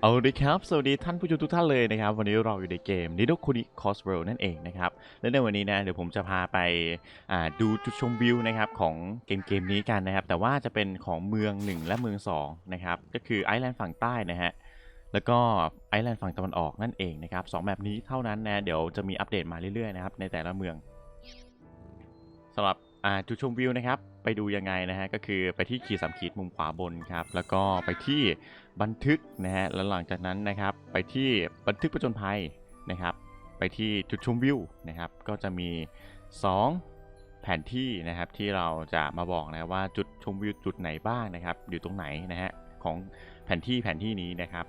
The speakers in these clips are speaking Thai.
เอาดีครับ สวัสดีท่านผู้ชมทุกท่านเลยนะครับ วันนี้เราอยู่ในเกม Nido Kuni Cross World นั่นเองนะครับ และในวันนี้นะ เดี๋ยวผมจะพาไปาดูจุดชมวิวนะครับของเกมเกมนี้กันนะครับ แต่ว่าจะเป็นของเมือง 1 และเมือง 2 นะครับ ก็คือไอแลนด์ฝั่งใต้นะฮะ แล้วก็ไอแลนด์ฝั่งตะวันออกนั่นเองนะครับสองแบบนี้เท่านั้นนะ เดี๋ยวจะมีอัปเดตมาเรื่อยๆนะครับในแต่ละเมืองสำหรับ จุดชมวิวนะครับ ไปดูยังไงนะฮะ ก็คือไปที่ขีดสามขีดมุมขวาบนครับ แล้วก็ไปที่บันทึกนะฮะ แล้วหลังจากนั้นนะครับ ไปที่บันทึกประจนภัยนะครับ ไปที่จุดชมวิวนะครับ ก็จะมี 2 แผนที่นะครับที่เราจะมาบอกนะว่าจุดชมวิวจุดไหนบ้างนะครับ อยู่ตรงไหนนะฮะของแผนที่แผนที่นี้นะครับ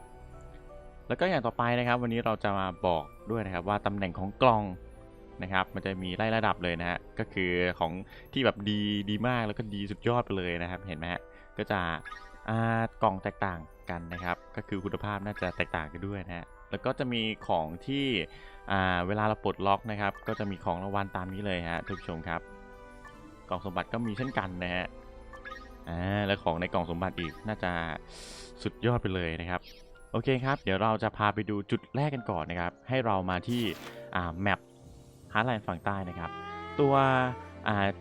แล้วก็อย่างต่อไปนะครับ วันนี้เราจะมาบอกด้วยนะครับว่าตำแหน่งของกล่อง นะครับ มันจะมีไล่ระดับเลยนะฮะ ก็คือของที่แบบดีดีมากแล้วก็ดีสุดยอดไปเลยนะครับ เห็นไหมฮะ ก็จะอ่ากล่องแตกต่างกันนะครับ ก็คือคุณภาพน่าจะแตกต่างกันด้วยนะฮะ แล้วก็จะมีของที่อ่าเวลาเราปลดล็อกนะครับ ก็จะมีของรางวัลตามนี้เลยฮะทุกผู้ชมครับ กล่องสมบัติก็มีเช่นกันนะฮะ อ่า แล้วของในกล่องสมบัติอีกน่าจะสุดยอดไปเลยนะครับโอเคครับ เดี๋ยวเราจะพาไปดูจุดแรกกันก่อนนะครับ ให้เรามาที่อ่าแมป ฮาร์ดไลน์ฝั่งใต้นะครับ ตัว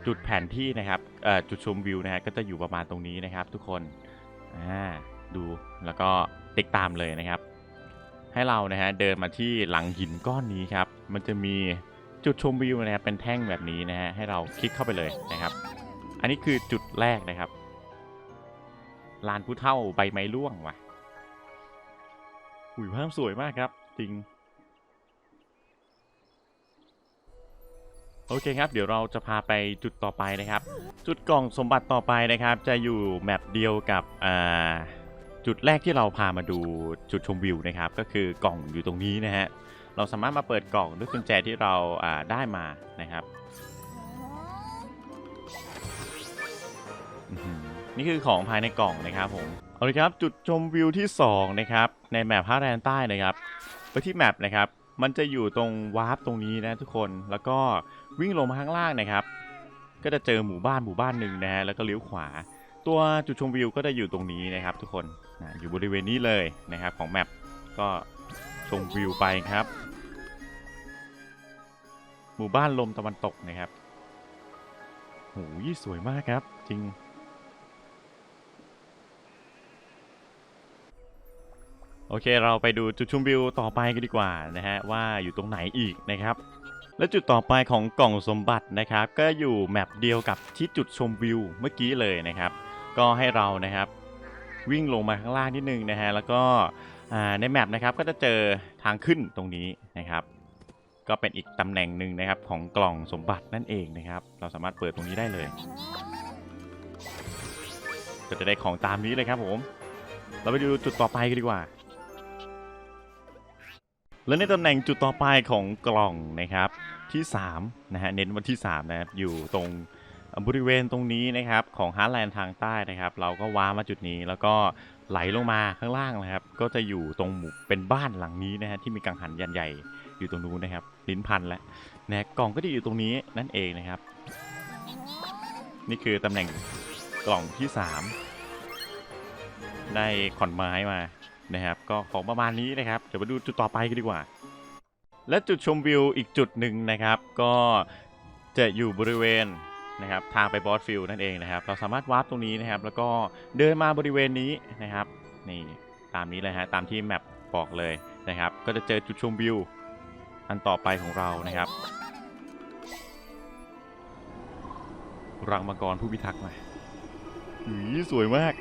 จุดแผนที่นะครับจุดชมวิวนะฮะก็จะอยู่ประมาณตรงนี้นะครับ ทุกคนดูแล้วก็ติดตามเลยนะครับ ให้เรานะฮะเดินมาที่หลังหินก้อนนี้ครับ มันจะมีจุดชมวิวนะครับเป็นแท่งแบบนี้นะฮะให้เราคลิกเข้าไปเลยนะครับ อันนี้คือจุดแรกนะครับลานผู้เท่าใบไม้ร่วงว่ะหุยภาพสวยมากครับ จริง โอเคครับ เดี๋ยวเราจะพาไปจุดต่อไปนะครับ จุดกล่องสมบัติต่อไปนะครับ จะอยู่แมปเดียวกับจุดแรกที่เราพามาดูจุดชมวิวนะครับ ก็คือกล่องอยู่ตรงนี้นะฮะเราสามารถมาเปิดกล่องด้วยกุญแจที่เราได้มานะครับนี่คือของภายในกล่องนะครับผมเอาเลยครับจุดชมวิวที่สองนะครับ ในแมปฮาร์แลนด์ใต้นะครับ ไปที่แมปนะครับ มันจะอยู่ตรงวาร์ปตรงนี้นะทุกคน แล้วก็วิ่งลงมาข้างล่างนะครับ ก็จะเจอหมู่บ้านหมู่บ้านหนึ่งนะฮะ แล้วก็เลี้ยวขวา ตัวจุดชมวิวก็จะอยู่ตรงนี้นะครับ ทุกคนนะอยู่บริเวณนี้เลยนะครับของแมป ก็ชมวิวไปครับ หมู่บ้านลมตะวันตกนะครับโหยสวยมากครับ จริง โอเคเราไปดูจุดชมวิวต่อไปกันดีกว่านะฮะว่าอยู่ตรงไหนอีกนะครับ และจุดต่อไปของกล่องสมบัตินะครับ ก็อยู่แมปเดียวกับที่จุดชมวิวเมื่อกี้เลยนะครับ ก็ให้เรานะครับวิ่งลงมาข้างล่างนิดนึงนะฮะแล้วก็ในแมปนะครับก็จะเจอทางขึ้นตรงนี้นะครับ ก็เป็นอีกตำแหน่งหนึ่งนะครับของกล่องสมบัตินั่นเองนะครับ เราสามารถเปิดตรงนี้ได้เลยก็จะได้ของตามนี้เลยครับผม เราไปดูจุดต่อไปกันดีกว่า และในตำแหน่งจุดต่อไปของกล่องนะครับที่3นะฮะเน้นวันที่3นะครับอยู่ตรงบริเวณตรงนี้นะครับของฮาร์ดแลนด์ทางใต้นะครับ เราก็ว้ามาจุดนี้แล้วก็ไหลลงมาข้างล่างนะครับ ก็จะอยู่ตรงหมู่เป็นบ้านหลังนี้นะฮะที่มีกังหันยันใหญ่อยู่ตรงนู้นนะครับลิ้นพันแล้วนะกล่องก็จะอยู่ตรงนี้นั่นเองนะครับ นี่คือตำแหน่งกล่องที่ 3 ได้ขอนไม้มานะครับ ก็ของประมาณนี้นะครับ เดี๋ยวมาดูจุดต่อไปกันดีกว่า และจุดชมวิวอีกจุดหนึ่งนะครับ ก็จะอยู่บริเวณนะครับทางไปบอสฟิลนั่นเองนะครับ เราสามารถวาร์ปตรงนี้นะครับ แล้วก็เดินมาบริเวณนี้นะครับนี่ตามนี้เลยฮะตามที่แมปบอกเลยนะครับ ก็จะเจอจุดชมวิวอันต่อไปของเรานะครับ รังมังกรผู้พิทักษ์มาหืยสวยมาก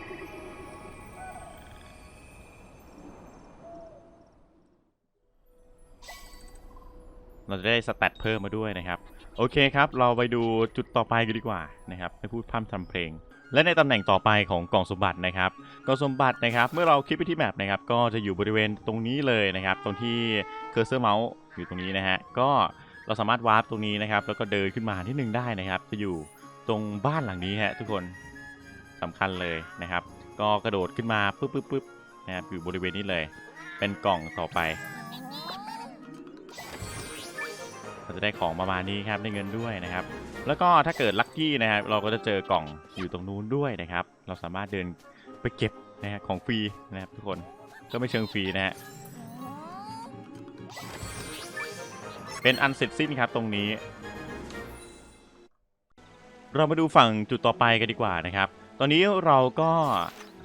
เราจะได้สแตทเพิ่มมาด้วยนะครับ โอเคครับ เราไปดูจุดต่อไปกันดีกว่านะครับไม่พูดพร่ำทำเพลง และในตำแหน่งต่อไปของกล่องสมบัตินะครับกล่องสมบัตินะครับ เมื่อเราคลิกไปที่แมปนะครับ ก็จะอยู่บริเวณตรงนี้เลยนะครับ ตรงที่เคอร์เซอร์เมาส์อยู่ตรงนี้นะฮะ ก็เราสามารถวาร์ปตรงนี้นะครับ แล้วก็เดินขึ้นมาที่หนึ่งได้นะครับ จะอยู่ตรงบ้านหลังนี้ฮะทุกคนสำคัญเลยนะครับ ก็กระโดดขึ้นมาปุ๊บปุ๊บปุ๊บนะครับอยู่บริเวณนี้เลย เป็นกล่องต่อไป จะได้ของประมาณนี้ครับได้เงินด้วยนะครับ แล้วก็ถ้าเกิดลัคกี้นะครับเราก็จะเจอกล่องอยู่ตรงนู้นด้วยนะครับ เราสามารถเดินไปเก็บนะฮะของฟรีนะครับทุกคนก็ไม่เชิงฟรีนะฮะเป็นอันเสร็จสิ้นครับตรงนี้ เรามาดูฝั่งจุดต่อไปกันดีกว่านะครับ ตอนนี้เราก็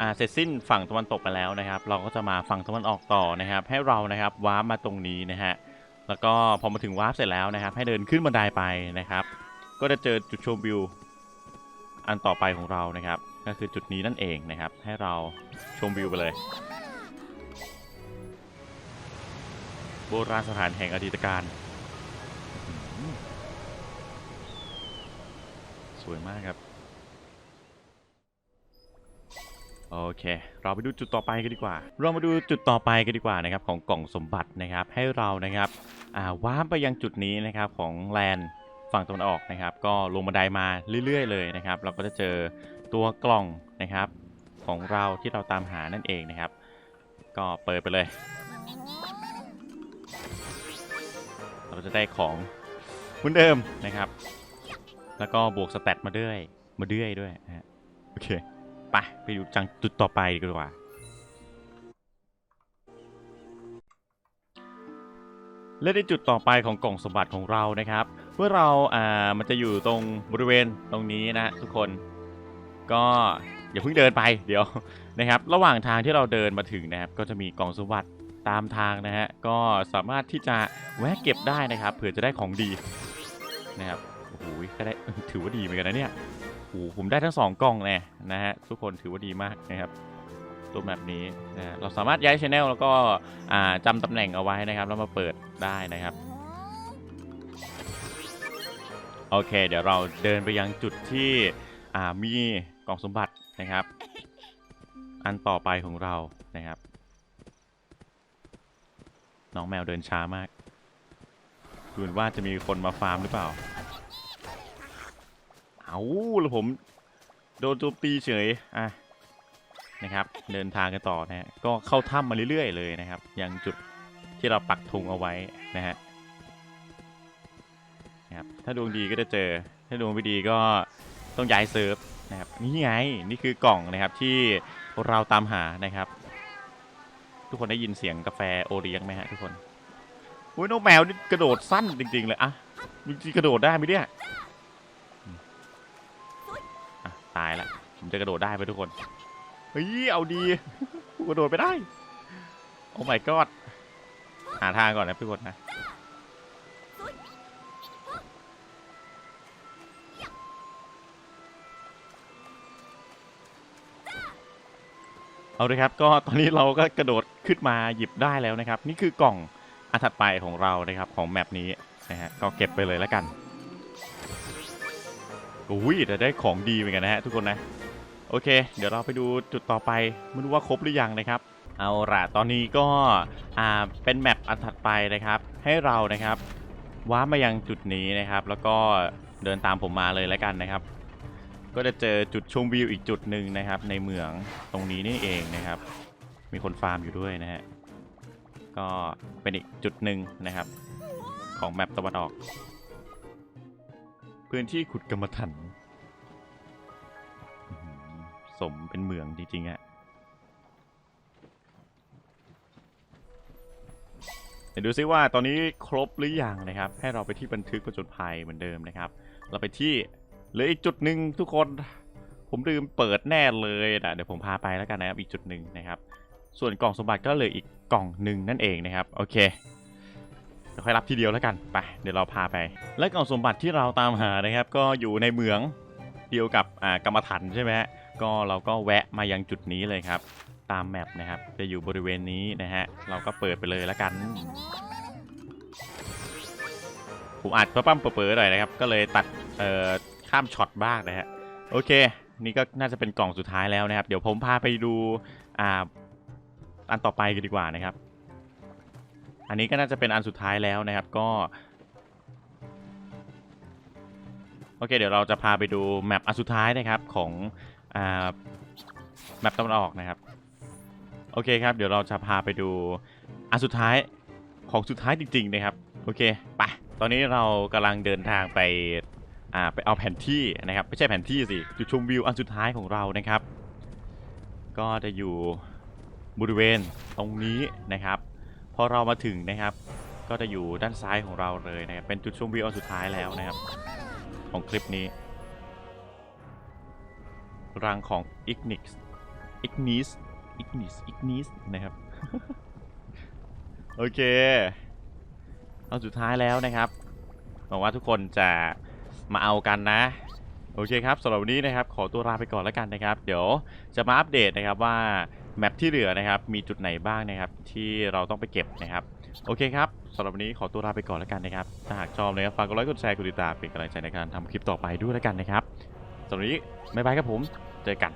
อ่าเสร็จสิ้นฝั่งตะวันตกไปแล้วนะครับ เราก็จะมาฝั่งตะวันออกต่อนะครับ ให้เรานะครับว้ามาตรงนี้นะฮะ แล้วก็พอมาถึงวาร์ปเสร็จแล้วนะครับ ให้เดินขึ้นบันไดไปนะครับ ก็จะเจอจุดชมวิวอันต่อไปของเรานะครับ ก็คือจุดนี้นั่นเองนะครับ ให้เราชมวิวไปเลย โบราณสถานแห่งอดีตการ สวยมากครับ โอเค เราไปดูจุดต่อไปกันดีกว่า เรามาดูจุดต่อไปกันดีกว่านะครับของกล่องสมบัตินะครับ ให้เรานะครับ ว้าร์ปไปยังจุดนี้นะครับของแลนฝั่งตะวันออกนะครับ ก็ลงบันไดมาเรื่อย ๆ เลยนะครับ เราก็จะเจอตัวกล่องนะครับของเราที่เราตามหานั่นเองนะครับ ก็เปิดไปเลย เราจะได้ของเหมือนเดิมนะครับ แล้วก็บวกสเตตมาด้วยมาด้วยด้วยนะฮะโอเคไปไปดูจังจุดต่อไปดีกว่า และในจุดต่อไปของกล่องสมบัติของเรานะครับเมื่อเราอ่ามันจะอยู่ตรงบริเวณตรงนี้นะทุกคน ก็อย่าเพิ่งเดินไปเดี๋ยวนะครับ ระหว่างทางที่เราเดินมาถึงนะครับ ก็จะมีกล่องสมบัติตามทางนะฮะก็สามารถที่จะแวะเก็บได้นะครับเผื่อจะได้ของดีนะครับโอ้โหก็ได้ถือว่าดีเหมือนกันนะเนี่ยโอ้โหผมได้ทั้งสองกล่องเลยนะฮะทุกคนถือว่าดีมากนะครับ ตัวแบบนี้นะเราสามารถย้ายชแนลแล้วก็จำตำแหน่งเอาไว้นะครับ แล้วมาเปิดได้นะครับ โอเค เดี๋ยวเราเดินไปยังจุดที่มีกล่องสมบัตินะครับ อันต่อไปของเรานะครับ น้องแมวเดินช้ามากดูเหมือนว่าจะมีคนมาฟาร์มหรือเปล่า เอาแล้วผม โดนโจมตีเฉย อะ นะครับ เดินทางกันต่อนะฮะก็เข้าถ้ำมาเรื่อยๆเลยนะครับ ยังจุดที่เราปักธงเอาไว้นะฮะนะครับถ้าดวงดีก็จะเจอ ถ้าดวงไม่ดีก็ต้องย้ายเซิร์ฟนะครับนี่ไงนี่คือกล่องนะครับที่เราตามหานะครับ ทุกคนได้ยินเสียงกาแฟโอเลี้ยงไหมฮะทุกคนอุ้ยน้องแมวนี่กระโดดสั้นจริง ๆ เลยอะจริงๆกระโดดได้ไหมเนี่ยตายละผมจะกระโดดได้ไหมทุกคน ฮ้ย เอาดีกูกระโดดไปได้ โอ้ my god หาทางก่อนนะทุกคนนะ เอาเลยครับ ก็ตอนนี้เราก็กระโดดขึ้นมาหยิบได้แล้วนะครับ นี่คือกล่องอันถัดไปของเรานะครับของแมปนี้นะฮะ ก็เก็บไปเลยแล้วกันอุ้ยแต่ได้ของดีเหมือนกันนะฮะทุกคนนะ โอเค เดี๋ยวเราไปดูจุดต่อไปไม่รู้ว่าครบหรือยังนะครับ เอาล่ะตอนนี้ก็อ่าเป็นแมปอันถัดไปนะครับ ให้เรานะครับว้ามายังจุดนี้นะครับ แล้วก็เดินตามผมมาเลยแล้วกันนะครับ ก็จะเจอจุดชมวิวอีกจุดหนึ่งนะครับ ในเมืองตรงนี้นี่เองนะครับ มีคนฟาร์มอยู่ด้วยนะฮะก็เป็นอีกจุดหนึ่งนะครับ ของแมปตะวันออก พื้นที่ขุดกรรมฐาน สมเป็นเมืองจริงๆอะเดี๋ยวดูซิว่าตอนนี้ครบหรือยังนะครับ ให้เราไปที่บันทึกประจนภัยเหมือนเดิมนะครับ เราไปที่เหลืออีกจุดหนึ่งทุกคน ผมลืมเปิดแน่เลยนะเดี๋ยวผมพาไปแล้วกันนะครับอีกจุดหนึ่งนะครับ ส่วนกล่องสมบัติก็เหลืออีกกล่องหนึ่งนั่นเองนะครับ โอเคเดี๋ยวค่อยรับทีเดียวแล้วกันไปเดี๋ยวเราพาไป และกล่องสมบัติที่เราตามหานะครับ ก็อยู่ในเหมืองเดียวกับอ่ากรรมฐานใช่ไหมฮะ ก็เราก็แวะมายังจุดนี้เลยครับ ตามแมปนะครับ จะอยู่บริเวณนี้นะฮะ เราก็เปิดไปเลยแล้วกัน ผมอาจประปั้มเปิดๆหน่อยนะครับ ก็เลยตัดเอ่อข้ามช็อตบ้างนะฮะ โอเค นี่ก็น่าจะเป็นกล่องสุดท้ายแล้วนะครับ เดี๋ยวผมพาไปดูอ่าอันต่อไปกันดีกว่านะครับ อันนี้ก็น่าจะเป็นอันสุดท้ายแล้วนะครับ ก็โอเค เดี๋ยวเราจะพาไปดูแมปอันสุดท้ายนะครับของ แมปตะวันออกนะครับ โอเคครับ เดี๋ยวเราจะพาไปดูอันสุดท้ายของสุดท้ายจริง ๆ นะครับ โอเคไปตอนนี้เรากำลังเดินทางไปอ่าไปเอาแผนที่นะครับ ไม่ใช่แผนที่สิจุดชมวิวอันสุดท้ายของเรานะครับ ก็จะอยู่บริเวณตรงนี้นะครับพอเรามาถึงนะครับ ก็จะอยู่ด้านซ้ายของเราเลยนะครับเป็นจุดชมวิวอันสุดท้ายแล้วนะครับ ของคลิปนี้ รังของ Ignis Ignis Ignis Ignis นะครับ โอเค เอาสุดท้ายแล้วนะครับหวังว่าทุกคนจะมาเอากันนะ โอเคครับสำหรับวันนี้นะครับ ขอตัวลาไปก่อนแล้วกันนะครับ เดี๋ยวจะมาอัปเดตนะครับว่าแมปที่เหลือนะครับ มีจุดไหนบ้างนะครับ ที่เราต้องไปเก็บนะครับ โอเคครับสำหรับวันนี้ขอตัวลาไปก่อนแล้วกันนะครับ ถ้าหากชอบนะครับฝากกดไลค์กดแชร์กดติดตามเป็นกำลังใจในการทำคลิปต่อไปด้วยแล้วกันนะครับ สำหรับวันนี้บ๊ายบายครับผม เจอกัน